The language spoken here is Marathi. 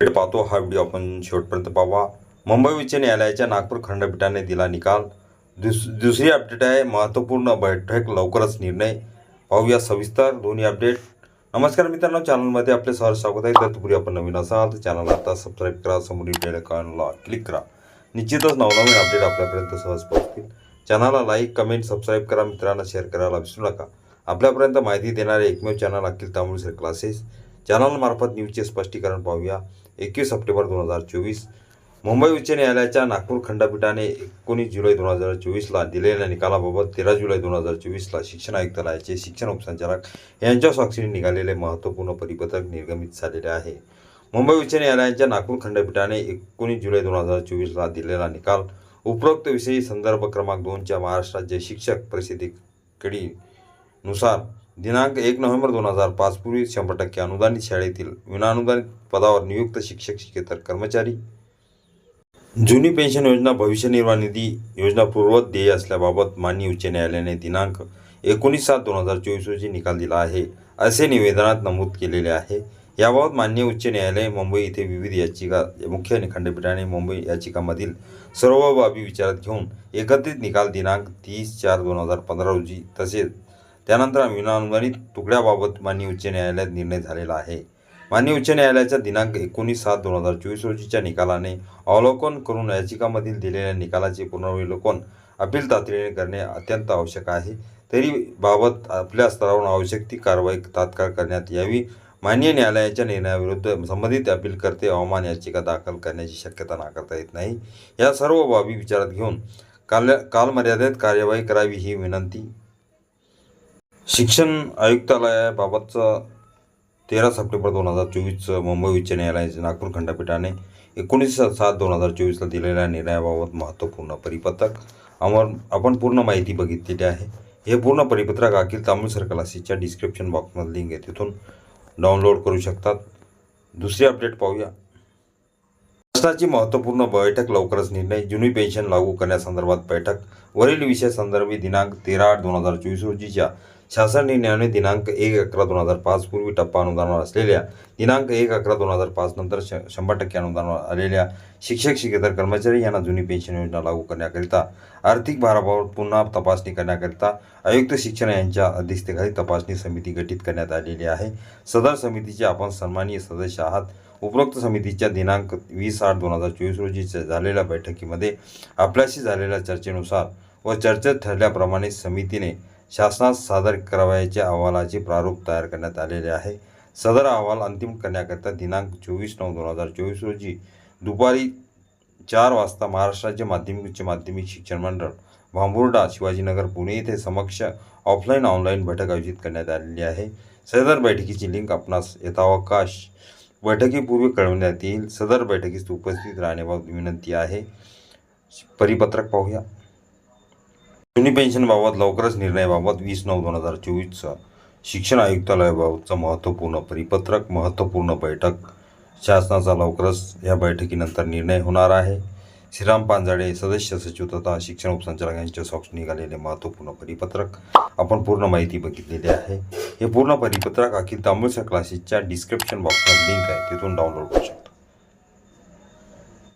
अपडेट पाहतो. हा व्हिडिओ आपण शेवटपर्यंत पाहावा. मुंबई उच्च न्यायालयाच्या नागपूर खंडपीठाने दिला निकाल. दुस दुसरी अपडेट आहे. महत्त्वपूर्ण बैठक लवकरच निर्णय. पाहूया सविस्तर दोन्ही अपडेट. नमस्कार मित्रांनो. चॅनलमध्ये आपले सहज स्वागत आहे. तत्पूर्वी आपण नवीन असाल तर चॅनल आता सबस्क्राईब करा. समोरील बेल आयकॉनला क्लिक करा. निश्चितच नवनवीन अपडेट आपल्यापर्यंत सहज पोहोचतील. चॅनलला लाईक कमेंट सबस्क्राईब करा. मित्रांना शेअर करायला विसरू नका. आपल्यापर्यंत माहिती देणारे एकमेव channel Akhil Tambul sir classes चॅनलमार्फत न्यूजचे स्पष्टीकरण पाहूया. एकवीस सप्टेंबर दोन हजार चोवीस मुंबई उच्च न्यायालयाच्या नागपूर खंडपीठाने एकोणीस जुलै दोन हजार चोवीसला दिलेल्या निकालाबाबत तेरा जुलै दोन हजार चोवीसला शिक्षण आयुक्तालयाचे शिक्षण उपसंचालक यांच्या स्वाक्षरी निघालेले महत्त्वपूर्ण परिपत्रक निर्गमित झालेले आहे. मुंबई उच्च न्यायालयाच्या नागपूर खंडपीठाने एकोणीस जुलै दोन हजार चोवीसला दिलेला निकाल उपरोक्त विषयी संदर्भ क्रमांक दोनच्या महाराष्ट्राचे शिक्षक परिषदेकडीनुसार दिनांक एक नोव्हेंबर दोन हजार पाच पूर्वी शंभर टक्के अनुदानित शाळेतील विनाअनुदानित पदावर नियुक्त शिक्षक शिकेतर कर्मचारी जुनी पेन्शन योजना भविष्य निर्वाह निधी योजना पूर्वत देय असल्याबाबत मान्य उच्च न्यायालयाने दिनांक एकोणीस सात दोन हजार चोवीस रोजी निकाल दिला आहे असे निवेदनात नमूद केलेले आहे. याबाबत मान्य उच्च न्यायालय मुंबई येथे विविध याचिका मुख्य खंडपीठाने मुंबई याचिकामधील सर्व बाबी विचारात घेऊन एकत्रित निकाल दिनांक तीस चार दोन हजार पंधरा रोजी तसेच त्यानंतर विनाअनुदानित तुकड्याबाबत मान्य उच्च न्यायालयात निर्णय झालेला आहे. मान्य उच्च न्यायालयाच्या दिनांक एकोणीस सात दोन हजार चोवीस रोजीच्या निकालाने अवलोकन करून याचिकामधील दिलेल्या निकालाचे पुनर्विलोकन अपील तातडीने करणे अत्यंत आवश्यक आहे. तरी बाबत आपल्या स्तरावरून आवश्यक ती कारवाई तात्काळ करण्यात यावी. मान्य न्यायालयाच्या निर्णयाविरुद्ध संबंधित अपीलकर्ते अवमान याचिका दाखल करण्याची शक्यता नाकारता येत नाही. या सर्व बाबी विचारात घेऊन काल कालमर्यादेत कार्यवाही करावी ही विनंती शिक्षण आयुक्तालयाबाबतचं तेरा सप्टेंबर दोन हजार चोवीसचं मुंबई उच्च न्यायालयाचे नागपूर खंडपीठाने एकोणीस सात दोन हजार चोवीसला दिलेल्या निर्णयाबाबत महत्त्वपूर्ण परिपत्रक अमर आपण पूर्ण माहिती बघितलेली आहे. हे पूर्ण परिपत्रक अखिल तामिळ सर्कलासीच्या डिस्क्रिप्शन बॉक्समध्ये लिंक आहे. तिथून डाउनलोड करू शकतात. दुसरी अपडेट पाहूया. शासनाची महत्त्वपूर्ण बैठक लवकरच निर्णय. जुनी पेन्शन लागू करण्यासंदर्भात बैठक. वरील विषय संदर्भी दिनांक तेरा आठ दोन हजार चोवीस रोजीच्या शासन निर्णयाने दिनांक एक अकरा दोन हजार पाच पूर्वी टप्पा अनुदानावर असलेल्या दिनांक एक अकरा दोन हजार पाच नंतर श शंभर टक्के अनुदानावर आलेल्या शिक्षक शिकेतर कर्मचारी यांना जुनी पेन्शन योजना लागू करण्याकरिता आर्थिक भाराबाबत पुन्हा तपासणी करण्याकरिता आयुक्त शिक्षण यांच्या अध्यक्षतेखाली तपासणी समिती गठीत करण्यात आलेली आहे. सदर समितीचे आपण सन्मानीय सदस्य आहात. उपरोक्त समितीच्या दिनांक वीस आठ दोन हजार चोवीस रोजी झालेल्या बैठकीमध्ये आपल्याशी झालेल्या चर्चेनुसार व चर्चेत ठरल्याप्रमाणे समितीने शासनास सादर करावयाच्या अहवालाचे प्रारूप तयार करण्यात आलेले आहे. सदर अहवाल अंतिम करण्याकरिता दिनांक चोवीस नऊ दोन हजार चोवीस रोजी दुपारी चार वाजता महाराष्ट्राचे माध्यमिक उच्च माध्यमिक शिक्षण मंडळ भांबुर्डा शिवाजीनगर पुणे येथे समक्ष ऑफलाईन ऑनलाईन बैठक आयोजित करण्यात आलेली आहे. सदर बैठकीची लिंक आपणास यथावकाश बैठकीपूर्वी कळवण्यात येईल. सदर बैठकीस उपस्थित राहण्याबाबत विनंती आहे. परिपत्रक पाहूया. जुनी पेन्शनबाबत लवकरच निर्णयाबाबत वीस नऊ दोन हजार चोवीसचं शिक्षण आयुक्तालयाबाबतचं महत्त्वपूर्ण परिपत्रक महत्त्वपूर्ण बैठक. शासनाचा लवकरच या बैठकीनंतर निर्णय होणार आहे. श्रीराम पांजाडे सदस्य सचिव तथा शिक्षण उपसंचालक यांच्या सॉक्स निघालेले महत्त्वपूर्ण परिपत्रक आपण पूर्ण माहिती बघितलेली आहे. हे पूर्ण परिपत्रक अखिल तांबूळसर क्लासेसच्या डिस्क्रिप्शन बॉक्समध्ये लिंक आहे. तिथून डाउनलोड करू शकता.